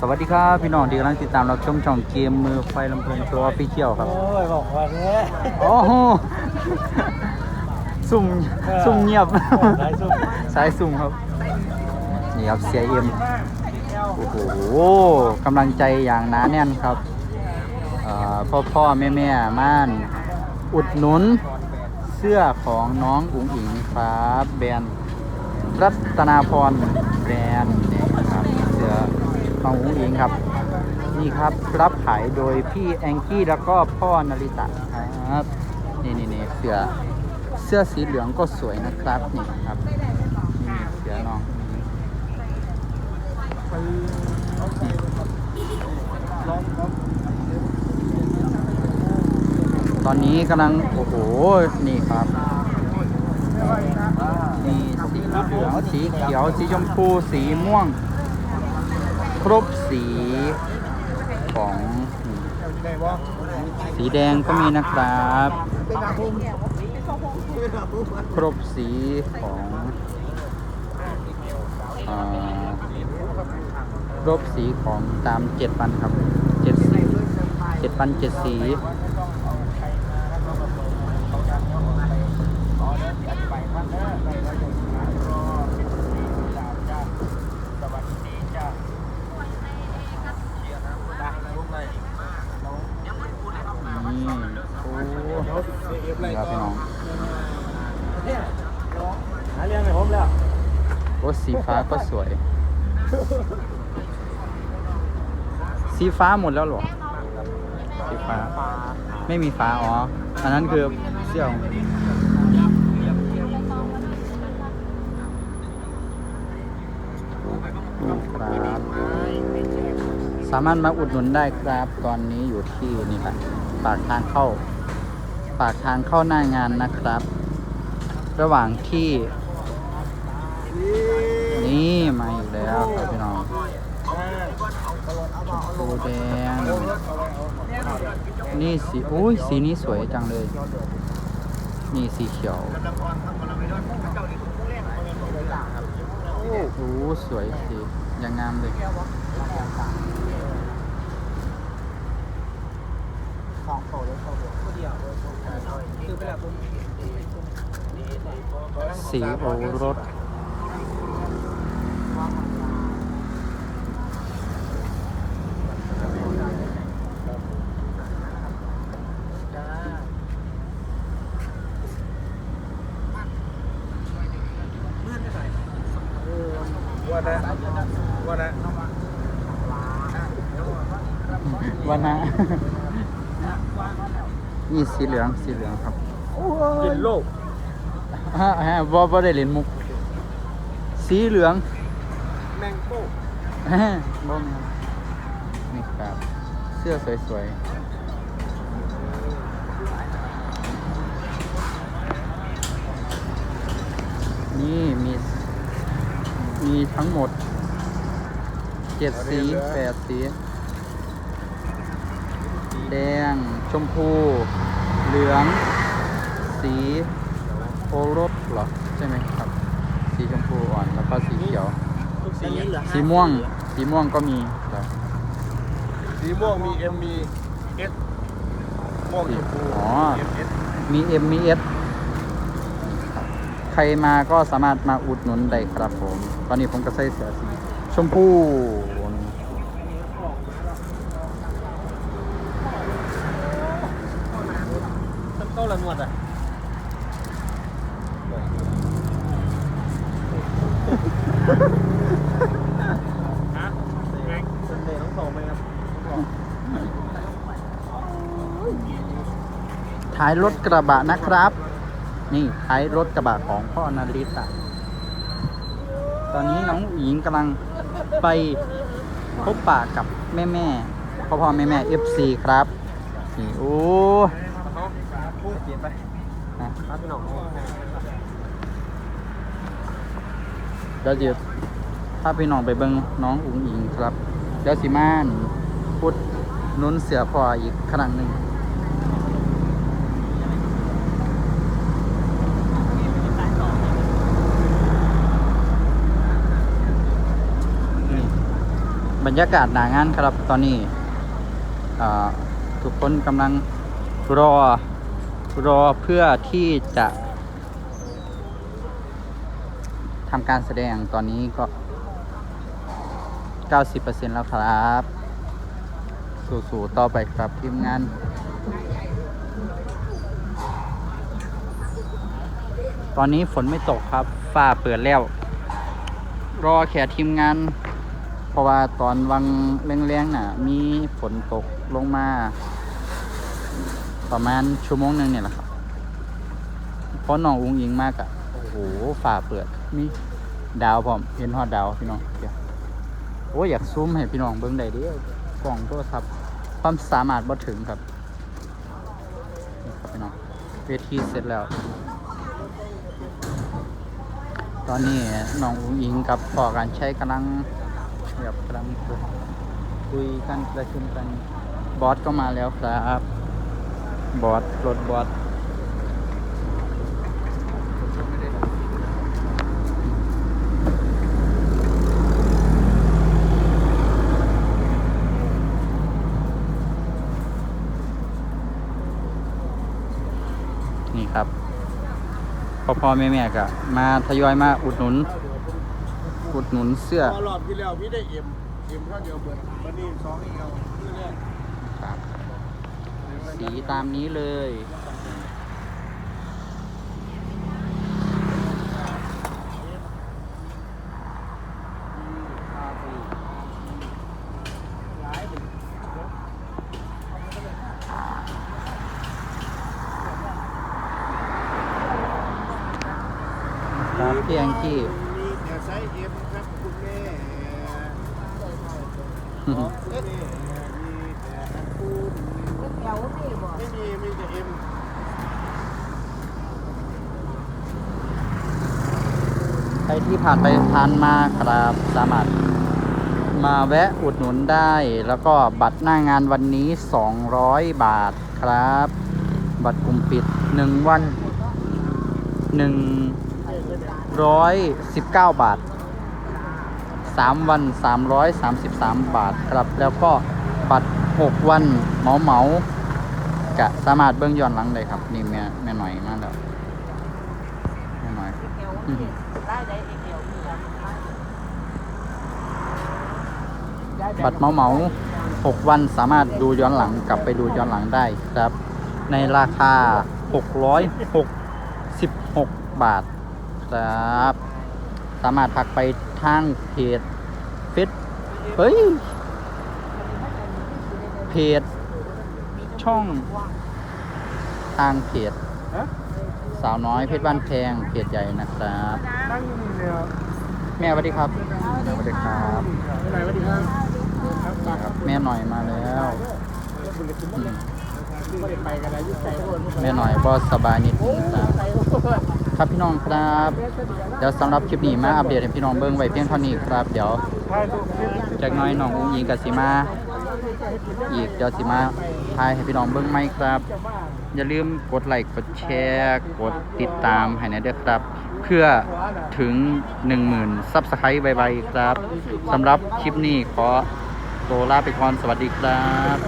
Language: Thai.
สวัสดีครับพี่น้องที่กำลังติดตามรับชมช่องเกมมือไฟลำเพลินโชว์ออฟฟิเชียลครับ โอ้ยบอกว่าเนี่ยโอ้โหซุ่มซุ่มเงียบ สายซุ่มสายซุ่มครับ นี่ครับเสียเอ็มโอ้โหกำลังใจอย่างหนาแน่นครับเอ่อพ่อพ่อแม่แม่ม่านอุดหนุนเสื้อของน้องอุ๋งอิงครับแบรนด์รัตนาพรแบรนด์นี่ครับเสื้อ น้องอุ๋งอิงครับ นี่ครับรับขายโดยพี่แองกี้แล้วก็พ่อนาริตะครับนี่นี่นี่เสื้อเสื้อสีเหลืองก็สวยนะครับนี่ครับนี่เสื้อน้องตอนนี้กำลังโอ้โหนี่ครับนี่สีเหลืองสีเขียวสีชมพูสีม่วง ครบสีของสีแดงก็มีนะครับ ครบสีของอครบสีของตามเจ็ดปันครับเจ็ดสีเจ็ดปันเจ็ดสี นี่โอ้นี่ครับพี่น้อง หาเรื่องให้ผมแล้ว โอ้สีฟ้าก็สวย สีฟ้าหมดแล้วเหรอ สีฟ้า ไม่มีฟ้าอ๋อ อันนั้นคือเสื้อของครับสามารถมาอุดหนุนได้ครับ ตอนนี้อยู่ที่นี่แหละปากทางเข้า ปากทางเข้าหน้างานนะครับ ระหว่างที่ นี่มาอีกแล้วครับพี่น้องโูแดง นี่สีอุ้ยสีนี้สวยจังเลย นี่สีเขียวโอ้โหสวยสียังงามเลยของโตเลยเขาเดียวคือไปแล้วผมสีโอรส ว่านะว่านะ วันนะนี่สีเหลืองสีเหลืองครับกินโลกฮะฮะบ่บ่ได้เล่นมุก สีเหลือง แมงโก้ฮะบ่แม่นนี่ครับ เสื้อสวยๆ นี่มีมีทั้งหมดเจ็ดสีแปดสี แดง ชมพู เหลือง สีโอรสเหรอใช่ไหมครับ สีชมพูอ่อนแล้วก็สีเขียว ทุกสีสีม่วง สีม่วงก็มีครับสีม่วงมีเอ็มมีเอสม่วงชมพูอ๋อ เอ็มเอสมี M มี S ใครมาก็สามารถมาอุดหนุนได้ครับผม ตอนนี้ผมก็ใส่เสื้อสีชมพู ต้นโต้ละนวดอะ ฮะแมงเป็นเดย์ต้องโตไหมครับท้ายรถกระบะนะครับ นี่ท้ายรถกระบะของพ่อนาริตะตอนนี้น้องหญิงกำลังไปพบปะกับแม่แม่พ่อพ่อแม่แม่เอฟซีครับนี่โอ้ เขียนไปนะ ครับพี่น้อง เดี๋ยวจะถ้าพี่น้องไปเบิ่งน้องอุ๋งอิงครับเดี๋ยวสิมานพุดหนุนเสือพออีกครั้งหนึ่งบรรยากาศหนางานครับตอนนี้ทุกคนกำลังรอรอเพื่อที่จะ ทำการแสดงตอนนี้ก็ 90%แล้วครับ สู่ๆต่อไปครับทีมงานตอนนี้ฝนไม่ตกครับฟ้าเปิดแล้ว รอแค่ทีมงาน เพราะว่าตอนวังแรงๆน่ะ มีฝนตกลงมา ประมาณชั่วโมงหนึ่งเนี่ยแหละครับ เพราะน้องอุ้งอิงมากอะ โอ้โหฝ่าเปิดมีดาวพร้อมเห็นฮอดดาวพี่น้องเดี๋ยวโอ้อยากซูมให้พี่น้องเบิ่งได้เด้อกล่องโทรศัพท์ความสามารถบ่ถึงครับนี่ครับพี่น้องเวทีเสร็จแล้ว ตอนนี้น้องอุ้งอิงกับพ่อการใช้กำลังแบบกำลังคุยกันประชุมกันบอสก็มาแล้วครับ บอสรถบอส นี่ครับพ่อพ่อแม่แม่ก็มาทยอยมาอุดหนุน อุดหนุนเสื้อพอรอบที่แล้วพี่ได้เอ็มเอ็มข้างเดียวเบิดวันนี้สองอีกเอาคือเนี่ยครับสีตามนี้เลย ครับพี่แองกี้มีแต่ไซส์เอ็มครับคุณแม่ของคุณแม่มีแต่อันคูณเดี๋ยวสิบอกไม่มีมีแต่เอ็มใครที่ผ่านไปผ่านมาครับสามารถมาแวะอุดหนุนได้แล้วก็บัตรหน้างานวันนี้ 200 บาทครับ บัตรกลุ่มปิด 1 วัน 119 บาท 3 วัน 333 บาทครับ แล้วก็บัตร 6 วันเหมาเหมาๆกะสามารถเบื้องย้อนหลังได้ครับ นี่แม่แม่หน่อยมาแล้วแม่หน่อยเดี๋ยวสิได้ได้เองเดี๋ยวมีอะไรบัตรเหมาเหมาหกวันสามารถดูย้อนหลังกลับไปดูย้อนหลังได้ครับ ในราคา666บาท ครับ สามารถทักไปทางเพจเฟซเฮ้ย เพจ ช่องทางเพจฮะสาวน้อยเพชรบ้านแพงเพจใหญ่นะครับตั้งอยู่นี่เลยครับแม่สวัสดีครับสวัสดีครับไม่ไหนสวัสดีครับครับมาครับแม่หน่อยมาแล้วอืมไปกันแล้วยุ่งใจคนแม่หน่อยบอสบายนิดนึงครับ ครับพี่น้องครับ เดี๋ยวสำหรับคลิปนี้มาอัปเดตให้พี่น้องเบิ่งไว้เพียงเท่านี้ครับ เดี๋ยวจากน้อยน้องอุ้งยิงกับสีมา อีกเดี๋ยวสีมาทายให้พี่น้องเบิ่งไหมครับ อย่าลืมกดไลค์กดแชร์กดติดตามให้นะเด้อครับ เพื่อถึง 10,000ซับสไครต์ไวๆครับสำหรับคลิปนี้ขอตัวลาไปก่อนสวัสดีครับ